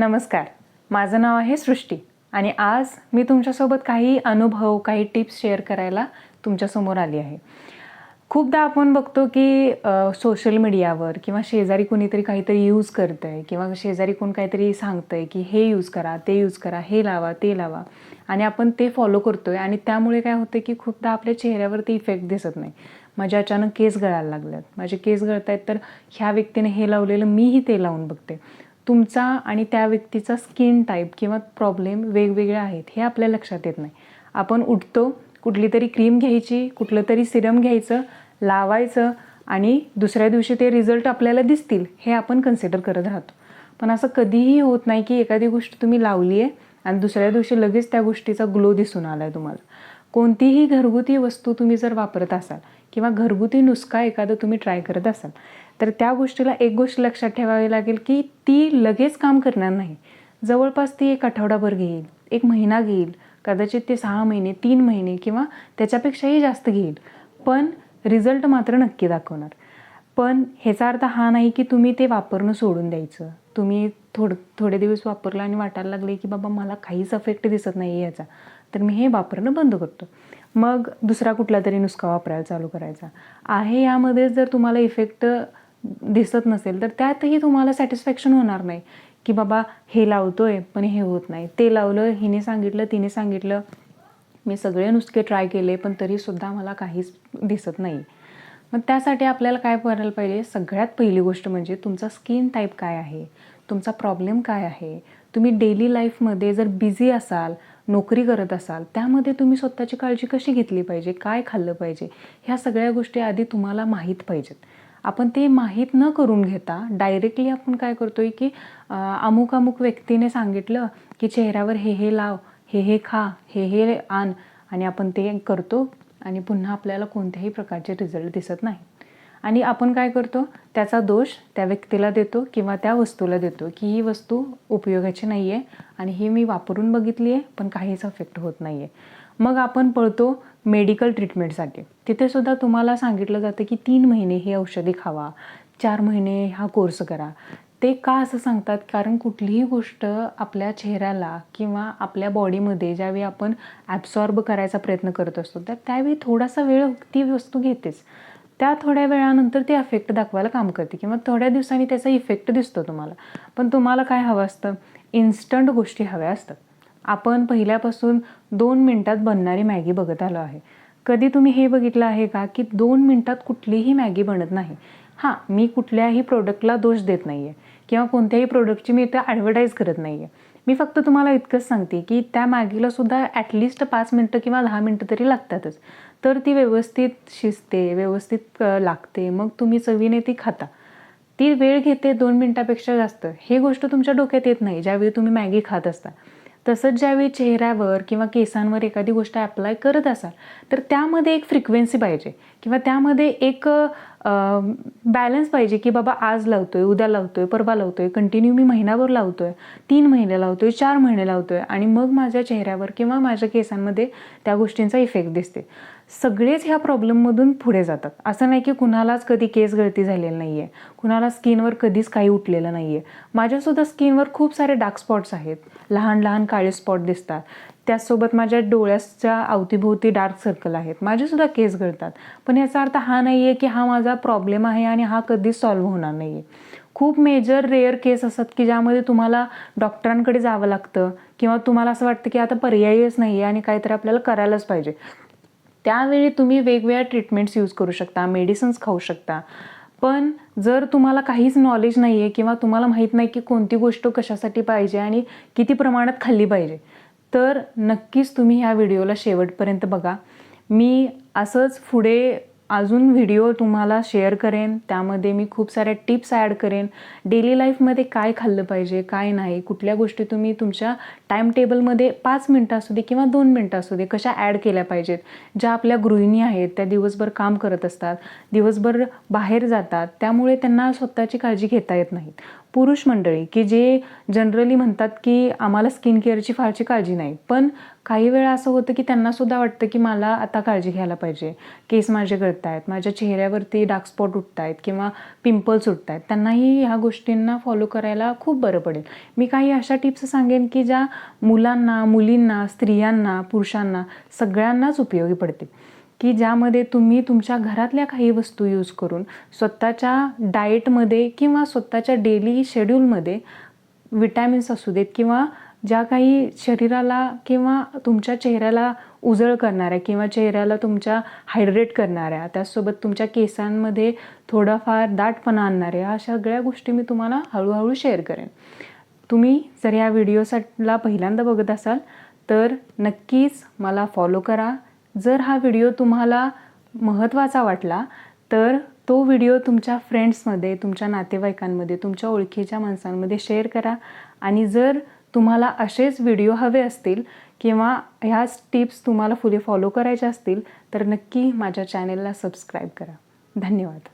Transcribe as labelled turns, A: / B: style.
A: नमस्कार. माझं नाव आहे सृष्टी आणि आज मी तुमच्यासोबत काही अनुभव काही टिप्स शेअर करायला तुमच्यासमोर आली आहे. खूपदा आपण बघतो की सोशल मीडियावर किंवा शेजारी कोणीतरी काहीतरी यूज करतं आहे किंवा शेजारी कोण काहीतरी सांगतं आहे की हे यूज करा ते यूज करा हे लावा ते लावा आणि आपण ते फॉलो करतो आहे आणि त्यामुळे काय होतं की खूपदा आपल्या चेहऱ्यावरती इफेक्ट दिसत नाही. माझे अचानक केस गळायला लागल्यात. माझे केस गळत आहेत तर ह्या व्यक्तीने हे लावलेलं मीही ते लावून बघते. तुमचा आणि त्या व्यक्तीचा स्किन टाईप किंवा प्रॉब्लेम वेगवेगळे आहेत हे आपल्या लक्षात येत नाही. आपण उठतो कुठली तरी क्रीम घ्यायची कुठलं तरी सिरम घ्यायचं लावायचं आणि दुसऱ्या दिवशी ते रिझल्ट आपल्याला दिसतील हे आपण कन्सिडर करत राहतो. पण असं कधीही होत नाही की एखादी गोष्ट तुम्ही लावली आहे आणि दुसऱ्या दिवशी लगेच त्या गोष्टीचा ग्लो दिसून आला आहे तुम्हाला. कोणतीही घरगुती वस्तू तुम्ही जर वापरत असाल किंवा घरगुती नुस्खा एखादं तुम्ही ट्राय करत असाल तर त्या गोष्टीला एक गोष्ट लक्षात ठेवावी लागेल की ती लगेच काम करणार नाही. जवळपास ती एक आठवडाभर घेईल एक महिना घेईल कदाचित ते सहा महिने तीन महिने किंवा त्याच्यापेक्षाही जास्त घेईल. पण रिझल्ट मात्र नक्की दाखवणार. पण ह्याचा अर्थ हा नाही की तुम्ही ते वापरणं सोडून द्यायचं. तुम्ही थोडं थोडे दिवस वापरलं आणि वाटायला लागले की बाबा मला काहीच अफेक्ट दिसत नाही याचा तर मी हे वापरणं बंद करतो. मग दुसरा कुठला तरी नुसका वापरायला चालू करायचा. आहे यामध्ये जर तुम्हाला इफेक्ट दिसत नसेल तर त्यातही तुम्हाला सॅटिस्फॅक्शन होणार नाही. की बाबा हे लावतोय पण हे होत नाही. ते लावलं हिने सांगितलं तिने सांगितलं. मी सगळे नुसके ट्राय केले पण तरीसुद्धा मला काहीच दिसत नाही. मग त्यासाठी आपल्याला काय करायला पाहिजे? सगळ्यात पहिली गोष्ट म्हणजे तुमचा स्किन टाईप काय आहे? तुमचा प्रॉब्लेम काय आहे? तुम्ही डेली लाईफमध्ये जर बिझी असाल नोकरी करत असाल त्यामध्ये तुम्ही स्वतःची काळजी कशी घेतली पाहिजे? काय खाल्लं पाहिजे? ह्या सगळ्या गोष्टी आधी तुम्हाला माहीत पाहिजेत. आपण ते माहीत न करून घेता डायरेक्टली आपण काय करतो आहे की अमुक अमुक व्यक्तीने सांगितलं की चेहऱ्यावर हे हे लाव हे हे खा हे हे आण आणि आपण ते करतो आणि पुन्हा आपल्याला कोणत्याही प्रकारचे रिझल्ट दिसत नाही. आणि आपण काय करतो त्याचा दोष त्या व्यक्तीला देतो किंवा त्या वस्तूला देतो की ही वस्तू उपयोगाची नाही आहे आणि ही मी वापरून बघितली आहे पण काहीच अफेक्ट होत नाही आहे मग आपण पळतो मेडिकल ट्रीटमेंटसाठी. तिथे सुद्धा तुम्हाला सांगितलं जातं की तीन महिने ही औषधी खावा चार महिने हा कोर्स करा. ते का असं सांगतात? कारण कुठलीही गोष्ट आपल्या चेहऱ्याला किंवा आपल्या बॉडीमध्ये ज्यावेळी आपण ॲब्सॉर्ब करायचा प्रयत्न करत असतो तर त्यावेळी थोडासा वेळ ती वस्तू घेतेच. त्या थोड्या वेळानंतर ती अफेक्ट दाखवायला काम करते किंवा थोड्या दिवसांनी त्याचा इफेक्ट दिसतो तुम्हाला. पण तुम्हाला काय हवं असतं? इन्स्टंट गोष्टी हव्या असतात. आपण पहिल्यापासून दोन मिनटात बनणारी मॅगी बघत आलो आहे. कधी तुम्ही हे बघितलं आहे का की दोन मिनटात कुठलीही मॅगी बनत नाही? हां मी कुठल्याही प्रोडक्टला दोष देत नाही आहे किंवा कोणत्याही प्रोडक्टची मी इथं ॲडव्हर्टाईज करत नाही आहे मी फक्त तुम्हाला इतकंच सांगते की त्या मॅगीला सुद्धा ॲटलिस्ट पाच मिनटं किंवा दहा मिनटं तरी लागतातच. तर ती व्यवस्थित शिजते व्यवस्थित लागते मग तुम्ही चवीने ती खाता. ती वेळ घेते दोन मिनटापेक्षा जास्त. हे गोष्ट तुमच्या डोक्यात येत नाही ज्यावेळी तुम्ही मॅगी खात असता. तसंच ज्यावेळी चेहऱ्यावर किंवा केसांवर एखादी गोष्ट अप्लाय करत असाल तर त्यामध्ये एक फ्रिक्वेन्सी पाहिजे किंवा त्यामध्ये एक बॅलन्स पाहिजे की बाबा आज लावतोय उद्या लावतोय परवा लावतोय कंटिन्यू मी महिनाभर लावतोय तीन महिने लावतोय चार महिने लावतोय आणि मग माझ्या चेहऱ्यावर किंवा माझ्या केसांमध्ये त्या गोष्टींचा इफेक्ट दिसते. सगळेच ह्या प्रॉब्लेममधून पुढे जातात. असं नाही की कुणालाच कधी केस गळती झालेली नाही आहे कुणाला स्किनवर कधीच काही उठलेलं नाही आहे माझ्यासुद्धा स्किनवर खूप सारे डार्क स्पॉट्स आहेत. लहान लहान काळे स्पॉट दिसतात. त्याचसोबत माझ्या डोळ्याच्या अवतीभोवती डार्क सर्कल आहेत. माझेसुद्धा केस गळतात पण याचा अर्थ हा नाही आहे की हा माझा प्रॉब्लेम आहे आणि हा कधीच सॉल्व्ह होणार नाही आहे खूप मेजर रेअर केस असतात की ज्यामध्ये तुम्हाला डॉक्टरांकडे जावं लागतं किंवा तुम्हाला असं वाटतं की आता पर्यायच नाही आहे आणि काहीतरी आपल्याला करायलाच पाहिजे. त्यावेळी तुम्ही वेगवेगळ्या ट्रीटमेंट्स यूज करू शकता मेडिसिन्स खाऊ शकता. पण जर तुम्हाला काहीच नॉलेज नाही आहे किंवा तुम्हाला माहीत नाही की कोणती गोष्ट कशासाठी पाहिजे आणि किती प्रमाणात खाल्ली पाहिजे तर नक्कीच तुम्ही ह्या व्हिडिओला शेवटपर्यंत बघा. मी असंच पुढे अजून व्हिडिओ तुम्हाला शेअर करेन. त्यामध्ये मी खूप साऱ्या टिप्स ॲड करेन. डेली लाईफमध्ये काय खाल्लं पाहिजे काय नाही कुठल्या गोष्टी तुम्ही तुमच्या टाईम टेबलमध्ये पाच मिनटं असू दे किंवा दोन मिनटं असू दे कशा ॲड केल्या पाहिजेत. ज्या आपल्या गृहिणी आहेत त्या दिवसभर काम करत असतात दिवसभर बाहेर जातात त्यामुळे त्यांना स्वतःची काळजी घेता येत नाहीत. पुरुष मंडळी की जे जनरली म्हणतात की आम्हाला स्किन केअरची फारशी काळजी नाही. पण काही वेळा असं होतं की त्यांनासुद्धा वाटतं की मला आता काळजी घ्यायला पाहिजे. केस माझे गळत आहेत माझ्या चेहऱ्यावरती डार्क स्पॉट उठत आहेत किंवा पिंपल्स उठत आहेत त्यांनाही ह्या गोष्टींना फॉलो करायला खूप बरं पडेल. मी काही अशा टिप्स सांगेन की ज्या मुलांना मुलींना स्त्रियांना पुरुषांना सगळ्यांनाच उपयोगी पडतील. की ज्यामध्ये तुम्ही तुमच्या घरातल्या काही वस्तू यूज करून स्वतःच्या डाएटमध्ये किंवा स्वतःच्या डेली शेड्यूलमध्ये विटॅमिन्स असू देत किंवा ज्या काही शरीराला किंवा तुमच्या चेहऱ्याला उजळ करणाऱ्या किंवा चेहऱ्याला तुमच्या हायड्रेट करणाऱ्या त्याचसोबत तुमच्या केसांमध्ये थोडाफार दाटपणा आणणाऱ्या अशा सगळ्या गोष्टी मी तुम्हाला हळूहळू शेअर करेन. तुम्ही जर या व्हिडिओसाठीला पहिल्यांदा बघत असाल तर नक्कीच मला फॉलो करा. जर हा व्हिडिओ तुम्हाला महत्त्वाचा वाटला तर तो व्हिडिओ तुमच्या फ्रेंड्समध्ये तुमच्या नातेवाईकांमध्ये तुमच्या ओळखीच्या माणसांमध्ये शेअर करा. आणि जर तुम्हाला असेच व्हिडिओ हवे असतील किंवा ह्याच टिप्स तुम्हाला पुढे फॉलो करायच्या असतील तर नक्की माझ्या चॅनेलला सबस्क्राईब करा. धन्यवाद.